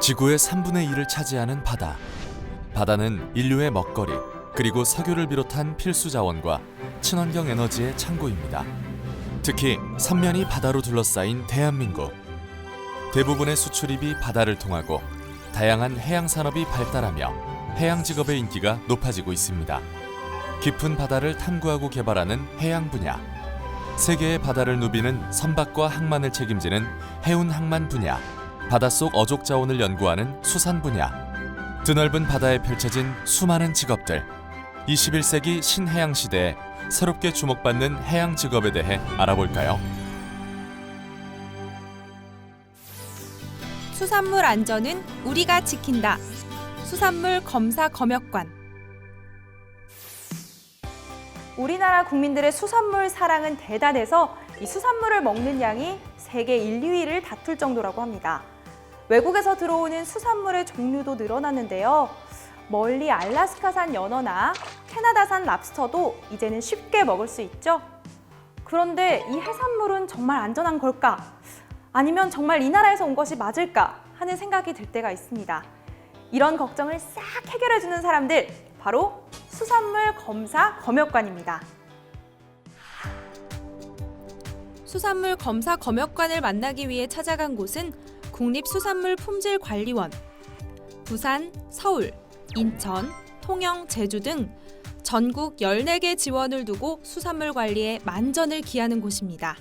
지구의 3분의 1을 차지하는 바다. 바다는 인류의 먹거리 그리고 석유를 비롯한 필수 자원과 친환경 에너지의 창고입니다. 특히 삼면이 바다로 둘러싸인 대한민국. 대부분의 수출입이 바다를 통하고 다양한 해양 산업이 발달하며 해양 직업의 인기가 높아지고 있습니다. 깊은 바다를 탐구하고 개발하는 해양 분야. 세계의 바다를 누비는 선박과 항만을 책임지는 해운 항만 분야. 바닷속 어족 자원을 연구하는 수산 분야. 드넓은 바다에 펼쳐진 수많은 직업들. 21세기 신해양 시대에 새롭게 주목받는 해양 직업에 대해 알아볼까요? 수산물 안전은 우리가 지킨다. 수산물 검사 검역관. 우리나라 국민들의 수산물 사랑은 대단해서 이 수산물을 먹는 양이 세계 1, 2위를 다툴 정도라고 합니다. 외국에서 들어오는 수산물의 종류도 늘어났는데요. 멀리 알라스카산 연어나 캐나다산 랍스터도 이제는 쉽게 먹을 수 있죠. 그런데 이 해산물은 정말 안전한 걸까? 아니면 정말 이 나라에서 온 것이 맞을까 하는 생각이 들 때가 있습니다. 이런 걱정을 싹 해결해주는 사람들, 바로 수산물 검사 검역관입니다. 수산물 검사 검역관을 만나기 위해 찾아간 곳은 국립수산물품질관리원. 부산, 서울, 인천, 통영, 제주 등 전국 14개 지원을 두고 수산물 관리에 만전을 기하는 곳입니다.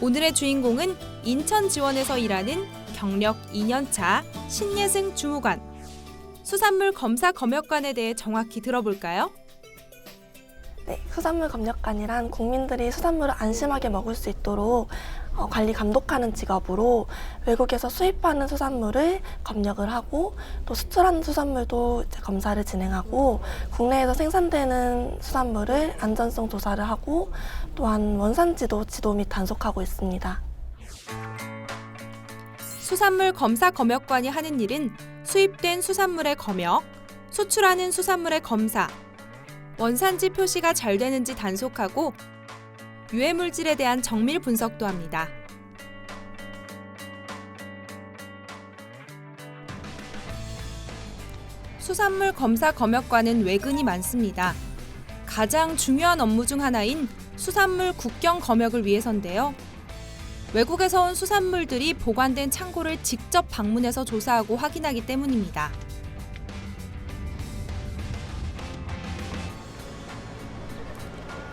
오늘의 주인공은 인천 지원에서 일하는 경력 2년차 신예승 주무관. 수산물 검사 검역관에 대해 정확히 들어볼까요? 네, 수산물 검역관이란 국민들이 수산물을 안심하게 먹을 수 있도록 어, 관리 감독하는 직업으로 외국에서 수입하는 수산물을 검역을 하고 또 수출하는 수산물도 검사를 진행하고 국내에서 생산되는 수산물을 안전성 조사를 하고 또한 원산지도 지도 및 단속하고 있습니다. 수산물 검사 검역관이 하는 일은 수입된 수산물의 검역, 수출하는 수산물의 검사, 원산지 표시가 잘 되는지 단속하고 유해 물질에 대한 정밀 분석도 합니다. 수산물 검사 검역관은 외근이 많습니다. 가장 중요한 업무 중 하나인 수산물 국경 검역을 위해서인데요. 외국에서 온 수산물들이 보관된 창고를 직접 방문해서 조사하고 확인하기 때문입니다.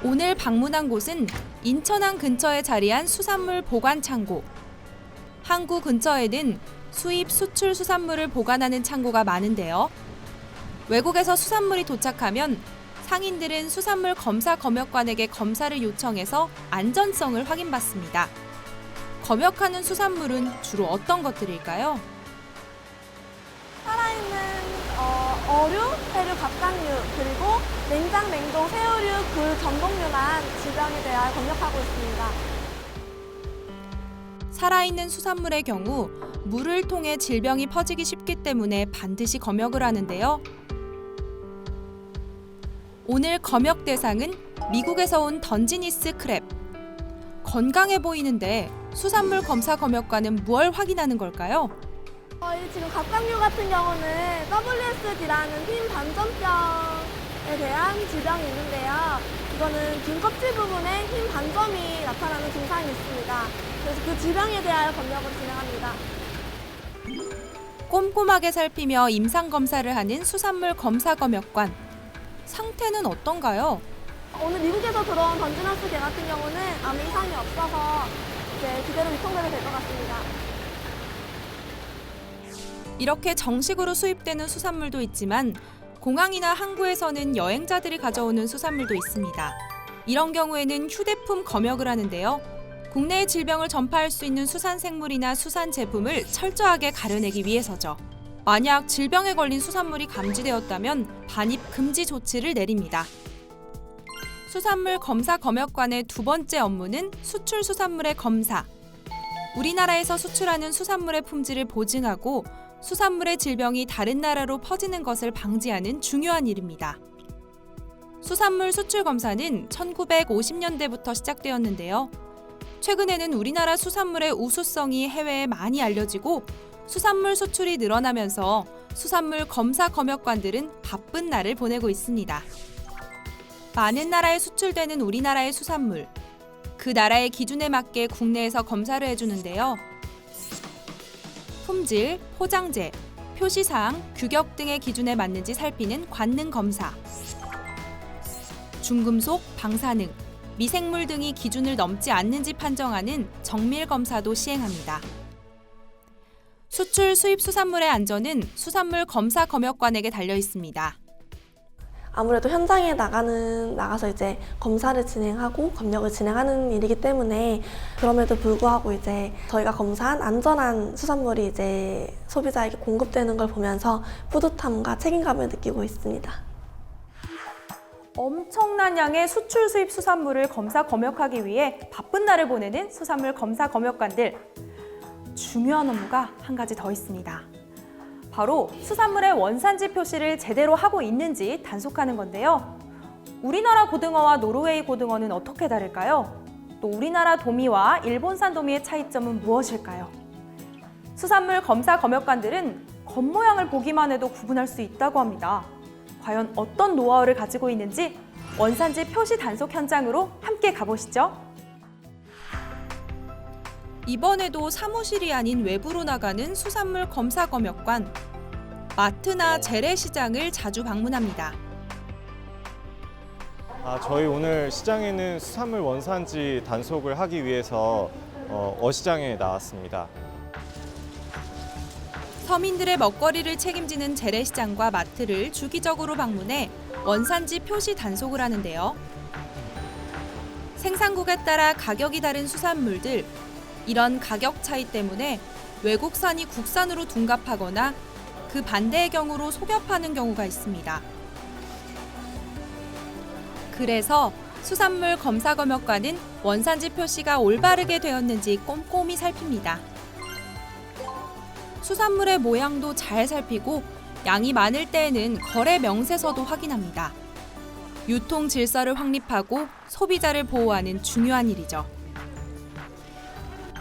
오늘 방문한 곳은 인천항 근처에 자리한 수산물 보관 창고. 항구 근처에는 수입, 수출 수산물을 보관하는 창고가 많은데요. 외국에서 수산물이 도착하면 상인들은 수산물 검사 검역관에게 검사를 요청해서 안전성을 확인받습니다. 검역하는 수산물은 주로 어떤 것들일까요? 살아있는 어, 어류, 해류, 갑각류, 냉장, 냉동, 새우류, 굴, 전복류만 질병에 대하여 검역하고 있습니다. 살아있는 수산물의 경우 물을 통해 질병이 퍼지기 쉽기 때문에 반드시 검역을 하는데요. 오늘 검역 대상은 미국에서 온 던지니스 크랩. 건강해 보이는데 수산물 검사 검역관은 뭘 확인하는 걸까요? 어, 이 지금 갑각류 같은 경우는 WSD라는 흰 반점병에 대한 질병이 있는데요. 이거는 균 껍질 부분에 흰 반점이 나타나는 증상이 있습니다. 그래서 그 질병에 대하여 검역을 진행합니다. 꼼꼼하게 살피며 임상 검사를 하는 수산물 검사 검역관. 상태는 어떤가요? 오늘 미국에서 들어온 던지너스 개 같은 경우는 아무 이상이 없어서 이제 그대로 유통되게 될것 같습니다. 이렇게 정식으로 수입되는 수산물도 있지만 공항이나 항구에서는 여행자들이 가져오는 수산물도 있습니다. 이런 경우에는 휴대품 검역을 하는데요. 국내의 질병을 전파할 수 있는 수산 생물이나 수산 제품을 철저하게 가려내기 위해서죠. 만약 질병에 걸린 수산물이 감지되었다면 반입 금지 조치를 내립니다. 수산물 검사 검역관의 두 번째 업무는 수출 수산물의 검사. 우리나라에서 수출하는 수산물의 품질을 보증하고 수산물의 질병이 다른 나라로 퍼지는 것을 방지하는 중요한 일입니다. 수산물 수출 검사는 1950년대부터 시작되었는데요. 최근에는 우리나라 수산물의 우수성이 해외에 많이 알려지고 수산물 수출이 늘어나면서 수산물 검사 검역관들은 바쁜 날을 보내고 있습니다. 많은 나라에 수출되는 우리나라의 수산물. 그 나라의 기준에 맞게 국내에서 검사를 해주는데요. 품질, 포장재, 표시사항, 규격 등의 기준에 맞는지 살피는 관능 검사. 중금속, 방사능, 미생물 등이 기준을 넘지 않는지 판정하는 정밀 검사도 시행합니다. 수출 수입 수산물의 안전은 수산물 검사 검역관에게 달려 있습니다. 아무래도 현장에 나가는 나가서 이제 검사를 진행하고 검역을 진행하는 일이기 때문에 그럼에도 불구하고 이제 저희가 검사한 안전한 수산물이 이제 소비자에게 공급되는 걸 보면서 뿌듯함과 책임감을 느끼고 있습니다. 엄청난 양의 수출 수입 수산물을 검사 검역하기 위해 바쁜 날을 보내는 수산물 검사 검역관들. 중요한 업무가 한 가지 더 있습니다. 바로 수산물의 원산지 표시를 제대로 하고 있는지 단속하는 건데요. 우리나라 고등어와 노르웨이 고등어는 어떻게 다를까요? 또 우리나라 도미와 일본산 도미의 차이점은 무엇일까요? 수산물 검사 검역관들은 겉모양을 보기만 해도 구분할 수 있다고 합니다. 과연 어떤 노하우를 가지고 있는지 원산지 표시 단속 현장으로 함께 가보시죠. 이번에도 사무실이 아닌 외부로 나가는 수산물 검사 검역관. 마트나 재래시장을 자주 방문합니다. 아, 저희 오늘 시장에는 수산물 원산지 단속을 하기 위해서 어, 어시장에 나왔습니다. 서민들의 먹거리를 책임지는 재래시장과 마트를 주기적으로 방문해 원산지 표시 단속을 하는데요. 생산국에 따라 가격이 다른 수산물들, 이런 가격 차이 때문에 외국산이 국산으로 둔갑하거나 그 반대의 경우로 속여 파는 경우가 있습니다. 그래서 수산물 검사 검역관은 원산지 표시가 올바르게 되었는지 꼼꼼히 살핍니다. 수산물의 모양도 잘 살피고 양이 많을 때에는 거래 명세서도 확인합니다. 유통 질서를 확립하고 소비자를 보호하는 중요한 일이죠.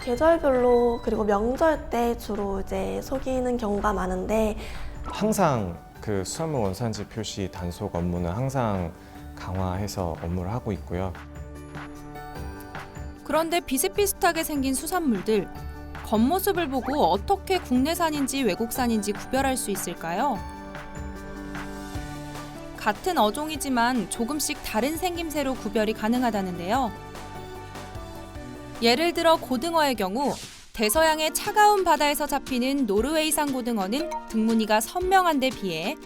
계절별로 그리고 명절 때 주로 이제 속이는 경우가 많은데 항상 그 수산물 원산지 표시 단속 업무는 항상 강화해서 업무를 하고 있고요. 그런데 비슷비슷하게 생긴 수산물들 겉모습을 보고 어떻게 국내산인지 외국산인지 구별할 수 있을까요? 같은 어종이지만 조금씩 다른 생김새로 구별이 가능하다는데요. 예를 들어 고등어의 경우 대서양의 차가운 바다에서 잡히는 노르웨이산 고등어는 등무늬가 선명한 데 비해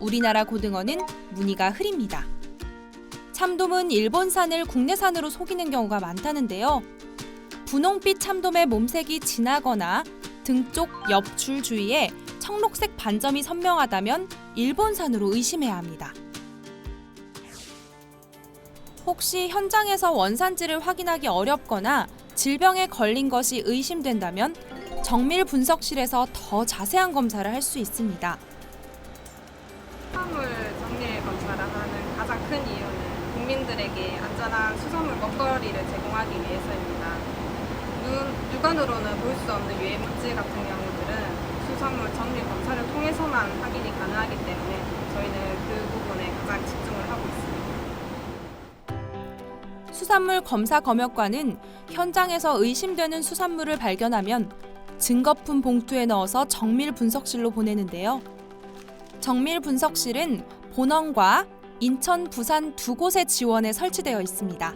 우리나라 고등어는 무늬가 흐립니다. 참돔은 일본산을 국내산으로 속이는 경우가 많다는데요. 분홍빛 참돔의 몸색이 진하거나 등 쪽 옆줄 주위에 청록색 반점이 선명하다면 일본산으로 의심해야 합니다. 혹시 현장에서 원산지를 확인하기 어렵거나 질병에 걸린 것이 의심된다면 정밀 분석실에서 더 자세한 검사를 할 수 있습니다. 수산물 정밀 검사를 하는 가장 큰 이유는 국민들에게 안전한 수산물 먹거리를 제공하기 위해서입니다. 눈, 육안으로는 볼 수 없는 유해 물질 같은 경우들은 수산물 정밀 검사를 통해서만 확인이 가능하기 때문에 저희는 그 부분에 가장 집중을 있습니다. 수산물 검사 검역관은 현장에서 의심되는 수산물을 발견하면 증거품 봉투에 넣어서 정밀 분석실로 보내는데요. 정밀 분석실은 본원과 인천, 부산 두 곳의 지원에 설치되어 있습니다.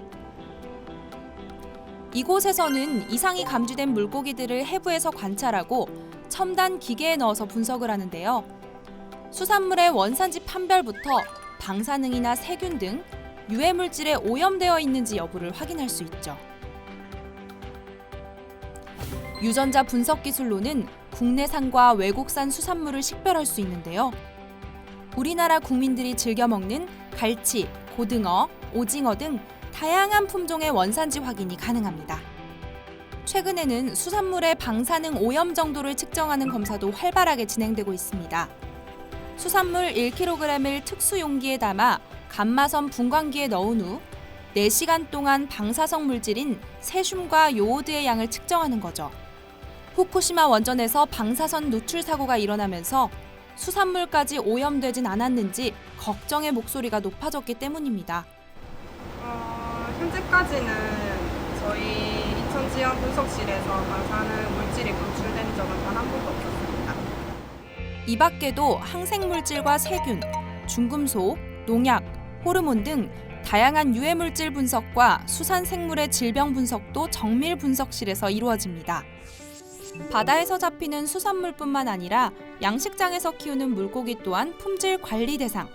이곳에서는 이상이 감지된 물고기들을 해부해서 관찰하고 첨단 기계에 넣어서 분석을 하는데요. 수산물의 원산지 판별부터 방사능이나 세균 등 유해 물질에 오염되어 있는지 여부를 확인할 수 있죠. 유전자 분석 기술로는 국내산과 외국산 수산물을 식별할 수 있는데요. 우리나라 국민들이 즐겨 먹는 갈치, 고등어, 오징어 등 다양한 품종의 원산지 확인이 가능합니다. 최근에는 수산물의 방사능 오염 정도를 측정하는 검사도 활발하게 진행되고 있습니다. 수산물 1kg을 특수 용기에 담아 감마선 분광기에 넣은 후 4시간 동안 방사성 물질인 세슘과 요오드의 양을 측정하는 거죠. 후쿠시마 원전에서 방사선 누출 사고가 일어나면서 수산물까지 오염되진 않았는지 걱정의 목소리가 높아졌기 때문입니다. 어, 현재까지는 저희 이천지연 분석실에서 방사능 물질이 검출된 적은 단 한 번도 없었습니다. 이 밖에도 항생물질과 세균, 중금속, 농약, 호르몬 등 다양한 유해 물질 분석과 수산 생물의 질병 분석도 정밀 분석실에서 이루어집니다. 바다에서 잡히는 수산물뿐만 아니라 양식장에서 키우는 물고기 또한 품질 관리 대상.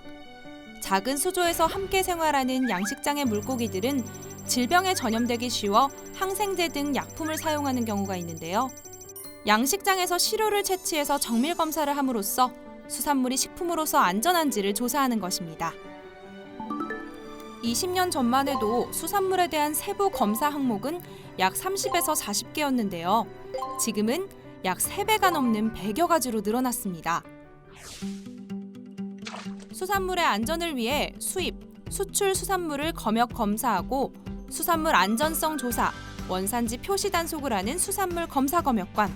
작은 수조에서 함께 생활하는 양식장의 물고기들은 질병에 전염되기 쉬워 항생제 등 약품을 사용하는 경우가 있는데요. 양식장에서 시료를 채취해서 정밀 검사를 함으로써 수산물이 식품으로서 안전한지를 조사하는 것입니다. 20년 전만 해도 수산물에 대한 세부 검사 항목은 약 30에서 40개였는데요. 지금은 약 3배가 넘는 100여 가지로 늘어났습니다. 수산물의 안전을 위해 수입, 수출 수산물을 검역 검사하고 수산물 안전성 조사, 원산지 표시 단속을 하는 수산물 검사 검역관.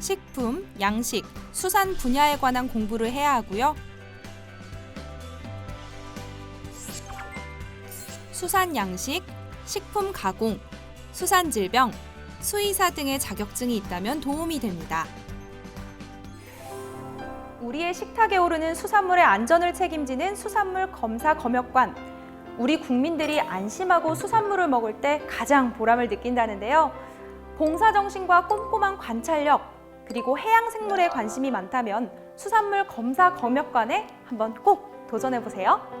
식품, 양식, 수산 분야에 관한 공부를 해야 하고요. 수산 양식, 식품 가공, 수산 질병, 수의사 등의 자격증이 있다면 도움이 됩니다. 우리의 식탁에 오르는 수산물의 안전을 책임지는 수산물 검사 검역관. 우리 국민들이 안심하고 수산물을 먹을 때 가장 보람을 느낀다는데요. 봉사 정신과 꼼꼼한 관찰력, 그리고 해양 생물에 관심이 많다면 수산물 검사 검역관에 한번 꼭 도전해 보세요.